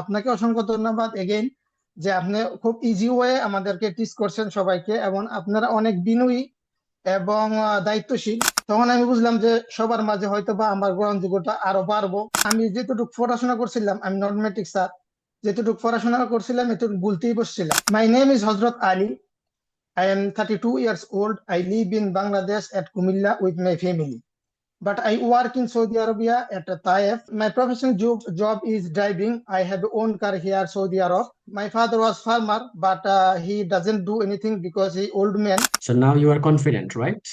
আপনাকে অসংখ্য ধন্যবাদ এগেইন যে আপনি খুব ইজি ওয়ে আমাদেরকে টিচ করছেন সবাইকে এবং আপনারা অনেক বিনয়ী এবং দায়িত্বশীল তখন আমি বুঝলাম যে সবার মাঝে হয়তো বা আমার গ্রহণযোগ্যতা আরও বাড়বো আমি যেটুকু পড়াশোনা করছিলাম, আমি নন মেট্রিক স্যার যেটুকু পড়াশোনা করছিলাম, এটুকু ভুলতেই বসছিলাম মাই name is Hazrat Ali I am 32 years old. I live in Bangladesh at Kumilla with my family. But I work in Saudi Arabia at Taif. My professional job, job is driving. I have own car here, Saudi Arab. My father was farmer, but uh, he doesn't do anything because he old man. So now you are confident, right?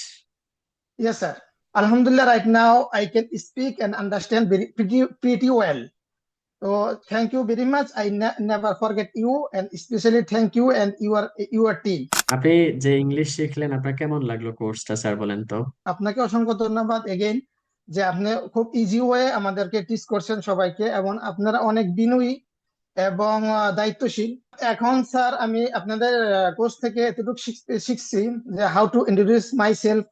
Yes, sir. Alhamdulillah, right now I can speak and understand very pretty pretty well. So thank you very much. I ne- never forget you, and especially thank you and your your team. আপনি যে English শিখলেন আপনার কেমন লাগল কোর্সটা sir বলেন তো আপনাকে অসংখ্য ধন্যবাদ এগেইন যে আপনি খুব ইজি ওয়ে আমাদেরকে টিচ করছেন সবাইকে এবং আপনারা অনেক বিনয়ী এবং দায়িত্বশীল এখন স্যার আমি আপনাদের কোর্স থেকে এতটুকু শিখ- শিখছি যে how to introduce myself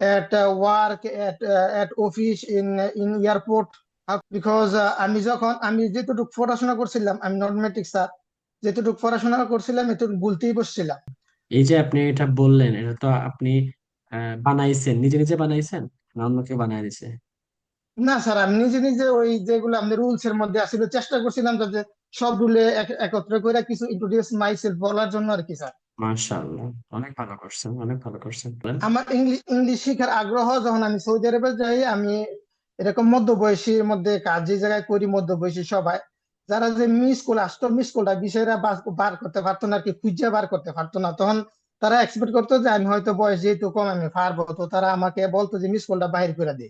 at work at at office in in airport because আমি যখন আমি যেটুকু পড়াশোনা করছিলাম আমি নন মেট্রিক স্যার যেটুকু পড়াশোনা করছিলাম এটুকু ভুলতেই বসছিলাম। এই যে আপনি এটা বললেন এটা তো আপনি বানাইছেন নিজে নিজে বানাইছেন? না অন্য কেউ বানাই দিছে? না স্যার আমি নিজে নিজে ওই যেগুলো আমাদের রুলস এর মধ্যে আসলে চেষ্টা করছিলাম যাতে সব রুলে একত্র করে কিছু ইন্ট্রোডিউস মাইসেলফ বলার জন্য আর কি স্যার মাশাআল্লাহ অনেক ভালো করছেন অনেক ভালো করছেন। আমার ইংলিশ ইংলিশ শেখার আগ্রহ যখন আমি সৌদি আরবে যাই আমি এরকম মধ্যবয়সীর মধ্যে কাজ যে জায়গায় করি মধ্যবয়সী সবাই, যারা যে মিস স্কুল আসতো মিস স্কুলটা বিষয়টা বার করতে পারতো না কি খুঁজে বার করতে পারতো না। তখন তারা এক্সপেক্ট করতো যে, আমি হয়তো বয়স যেহেতু কম, আমি পারব। তো তারা আমাকে বলতো যে মিস স্কুলটা বাহির করে দে।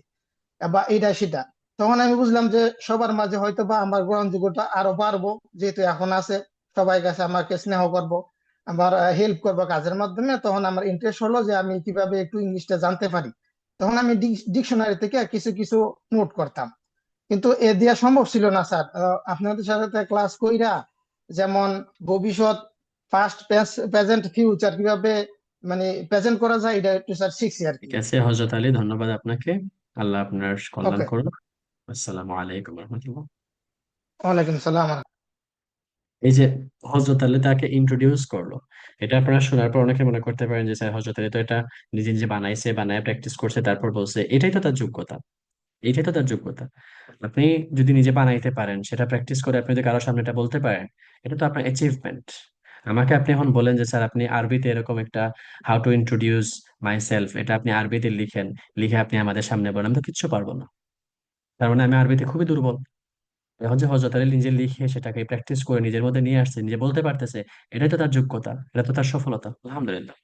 বা এটা সেটা। তখন আমি বুঝলাম যে, সবার মাঝে হয়তো বা আমার গ্রহণযোগ্যতা আরও বাড়বো, যেহেতু এখন আছে, সবাই কাছে আমাকে স্নেহ করব, আমার হেল্প করব কাজের মাধ্যমে। তখন আমার ইন্টারেস্ট হলো যে, আমি কীভাবে একটু ইংলিশটা জানতে পারি। তখন আমি ডিকশনারি থেকে কিছু কিছু নোট করতাম। কিন্তু এ দেওয়া সম্ভব ছিল না স্যার। আপনাদের সাথে ক্লাস কইরা যেমন ভবিষ্যৎ পাস্ট প্রেজেন্ট ফিউচার কীভাবে মানে প্রেজেন্ট করা যায় এটা একটু স্যার শিখছি আর কি। ঠিক আছে হজরত আলী ধন্যবাদ আপনাকে। আল্লাহ আপনার কল্যাণ করুন আসসালামু আলাইকুম রহমতুল্লাহ। ওয়ালাইকুম সালাম। এই যে হজরত আলী তাকে ইন্ট্রোডিউস করল। এটা আপনারা শোনার পর অনেকে মনে করতে পারেন যে, স্যার হজরত আলী তো এটা নিজে নিজে বানাইছে, বানায় প্র্যাকটিস করছে, তারপর বলছে। এটাই তো তার যোগ্যতা। এটাই তো তার যোগ্যতা। আপনি যদি নিজে বানাইতে পারেন, সেটা প্র্যাকটিস করে আপনি যদি কারোর সামনে এটা বলতে পারেন, এটা তো আপনার অ্যাচিভমেন্ট আমাকে আপনি এখন বলেন যে, স্যার, আপনি আরবিতে এরকম একটা how to introduce myself এটা আপনি আরবিতে লিখেন, লিখে আপনি আমাদের সামনে বলেন, আমি তো কিচ্ছু পারব না। তার মানে আমি আরবিতে খুবই দুর্বল। এখন যে হজরত আলী নিজে লিখে সেটাকে প্র্যাকটিস করে নিজের মধ্যে নিয়ে আসছে, নিজে বলতে পারতেছে, এটাই তো তার যোগ্যতা, এটা তো তার সফলতা। আলহামদুলিল্লাহ।